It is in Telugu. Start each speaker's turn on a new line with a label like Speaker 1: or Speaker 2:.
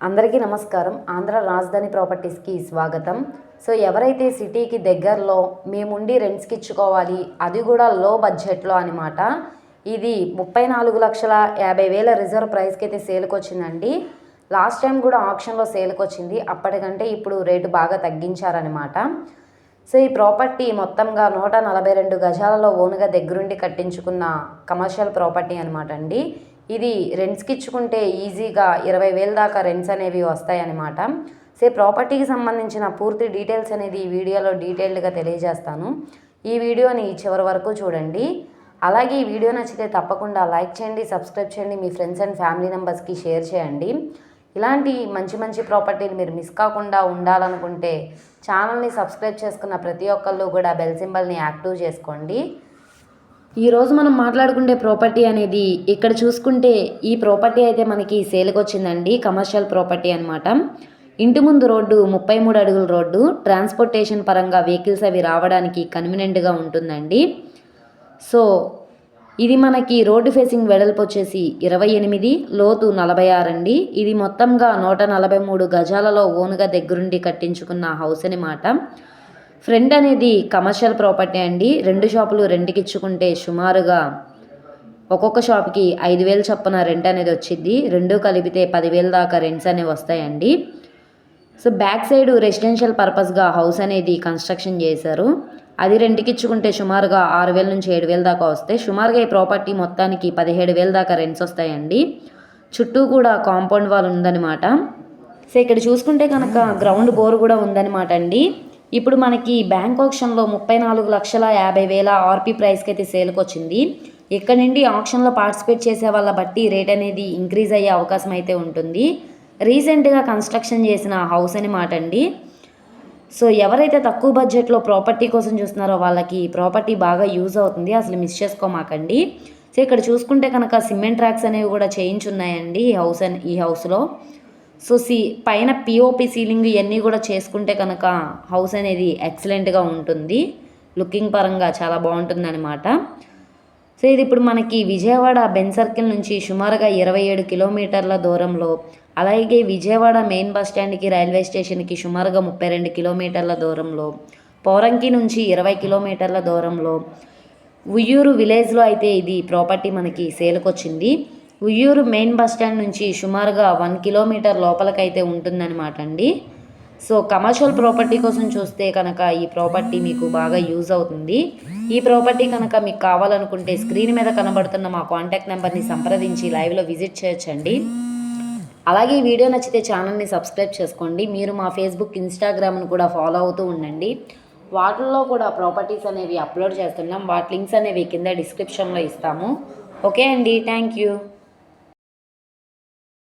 Speaker 1: అందరికీ నమస్కారం. ఆంధ్ర రాజధాని ప్రాపర్టీస్కి స్వాగతం. సో ఎవరైతే సిటీకి దగ్గరలో మేముండి రెంట్స్కి ఇచ్చుకోవాలి అది కూడా లో బడ్జెట్లో అనమాట. ఇది ముప్పై నాలుగు లక్షల యాభై వేల రిజర్వ్ ప్రైస్కి అయితే సేల్కి వచ్చిందండి లాస్ట్ టైం కూడా ఆప్షన్లో సేల్కి వచ్చింది అప్పటికంటే ఇప్పుడు రేటు బాగా తగ్గించారనమాట సో ఈ ప్రాపర్టీ మొత్తంగా నూట నలభై రెండు గజాలలో ఓనుగా దగ్గరుండి కట్టించుకున్న కమర్షియల్ ప్రాపర్టీ అనమాట అండి. ఇది రెంట్స్కి ఇచ్చుకుంటే ఈజీగా ఇరవై వేల దాకా రెంట్స్ అనేవి వస్తాయన్నమాట. సే ప్రాపర్టీకి సంబంధించిన పూర్తి డీటెయిల్స్ అనేది ఈ వీడియోలో డీటెయిల్డ్గా తెలియజేస్తాను. ఈ వీడియోని చివరి వరకు చూడండి. అలాగే ఈ వీడియో నచ్చితే తప్పకుండా లైక్ చేయండి సబ్స్క్రైబ్ చేయండి మీ ఫ్రెండ్స్ అండ్ ఫ్యామిలీ మెంబర్స్కి షేర్ చేయండి. ఇలాంటి మంచి మంచి ప్రాపర్టీని మీరు మిస్ కాకుండా ఉండాలనుకుంటే ఛానల్ని సబ్స్క్రైబ్ చేసుకున్న ప్రతి ఒక్కళ్ళు కూడా బెల్ సింబల్ని యాక్టివ్ చేసుకోండి. ఈరోజు మనం మాట్లాడుకునే ప్రాపర్టీ అనేది ఇక్కడ చూసుకుంటే ఈ ప్రాపర్టీ అయితే మనకి సేల్కి వచ్చిందండి కమర్షియల్ ప్రాపర్టీ అనమాట ఇంటి ముందు రోడ్డు ముప్పై మూడు అడుగుల రోడ్డు ట్రాన్స్పోర్టేషన్ పరంగా వెహికల్స్ అవి రావడానికి కన్వీనెంట్గా ఉంటుందండి. సో ఇది మనకి రోడ్డు ఫేసింగ్ వెడల్పు వచ్చేసి ఇరవై ఎనిమిది లోతు నలభై ఆరు అండి. ఇది మొత్తంగా నూట నలభై మూడు గజాలలో ఓనుగా దగ్గరుండి కట్టించుకున్న హౌస్ అనమాట ఫ్రెండ్ అనేది కమర్షియల్ ప్రాపర్టీ అండి. రెండు షాపులు రెంట్కి ఇచ్చుకుంటే సుమారుగా ఒక్కొక్క షాప్కి ఐదు వేలు చొప్పున రెంట్ అనేది వచ్చింది రెండు కలిపితే పదివేల దాకా రెంట్స్ అనేవి వస్తాయండి. సో బ్యాక్ సైడ్ రెసిడెన్షియల్ పర్పస్గా హౌస్ అనేది కన్స్ట్రక్షన్ చేశారు. అది రెంట్కి ఇచ్చుకుంటే సుమారుగా ఆరు వేల నుంచి ఏడు వేల దాకా వస్తాయి. సుమారుగా ఈ ప్రాపర్టీ మొత్తానికి పదిహేడు వేల దాకా రెంట్స్ వస్తాయండి. చుట్టూ కూడా కాంపౌండ్ వాల్ ఉందన్నమాట. సో ఇక్కడ చూసుకుంటే కనుక గ్రౌండ్ బోర్ కూడా ఉందన్నమాట అండి. ఇప్పుడు మనకి బ్యాంక్ ఆప్షన్లో ముప్పై నాలుగు లక్షల యాభై వేల ఆర్పీ ప్రైస్కి అయితే సేల్కి వచ్చింది ఇక్కడ నుండి ఆప్షన్లో పార్టిసిపేట్ చేసే వాళ్ళ బట్టి రేట్ అనేది ఇంక్రీజ్ అయ్యే అవకాశం అయితే ఉంటుంది. రీసెంట్గా కన్స్ట్రక్షన్ చేసిన హౌస్ అని మాట అండి. సో ఎవరైతే తక్కువ బడ్జెట్లో ప్రాపర్టీ కోసం చూస్తున్నారో వాళ్ళకి ప్రాపర్టీ బాగా యూజ్ అవుతుంది. అసలు మిస్ చేసుకోమాకండి. సో ఇక్కడ చూసుకుంటే కనుక సిమెంట్ ట్రాక్స్ అనేవి కూడా చేయించున్నాయండి ఈ హౌస్ అని ఈ హౌస్లో. సో సి పైన పిఓపి సీలింగ్ ఇవన్నీ కూడా చేసుకుంటే కనుక హౌస్ అనేది ఎక్సలెంట్గా ఉంటుంది. లుకింగ్ పరంగా చాలా బాగుంటుంది అనమాట సో ఇది ఇప్పుడు మనకి విజయవాడ బెన్ సర్కిల్ నుంచి సుమారుగా ఇరవై ఏడు కిలోమీటర్ల దూరంలో అలాగే విజయవాడ మెయిన్ బస్ స్టాండ్కి రైల్వే స్టేషన్కి సుమారుగా ముప్పై రెండు కిలోమీటర్ల దూరంలో పోరంకి నుంచి ఇరవై కిలోమీటర్ల దూరంలో ఉయ్యూరు విలేజ్లో అయితే ఇది ప్రాపర్టీ మనకి సేల్కొచ్చింది. వచ్చింది ఉయ్యూరు మెయిన్ బస్ స్టాండ్ నుంచి సుమారుగా వన్ కిలోమీటర్ లోపలకైతే ఉంటుందన్నమాట అండి. సో కమర్షియల్ ప్రాపర్టీ కోసం చూస్తే కనుక ఈ ప్రాపర్టీ మీకు బాగా యూజ్ అవుతుంది. ఈ ప్రాపర్టీ కనుక మీకు కావాలనుకుంటే స్క్రీన్ మీద కనబడుతున్న మా కాంటాక్ట్ నెంబర్ని సంప్రదించి లైవ్లో విజిట్ చేయొచ్చండి. అలాగే ఈ వీడియో నచ్చితే ఛానల్ని సబ్స్క్రైబ్ చేసుకోండి. మీరు మా ఫేస్బుక్ ఇన్స్టాగ్రామ్ను కూడా ఫాలో అవుతూ ఉండండి. వాటిల్లో కూడా ప్రాపర్టీస్ అనేవి అప్లోడ్ చేస్తున్నాం. వాటి లింక్స్ అనేవి కింద డిస్క్రిప్షన్లో ఇస్తాము. ఓకే అండి. Thank you.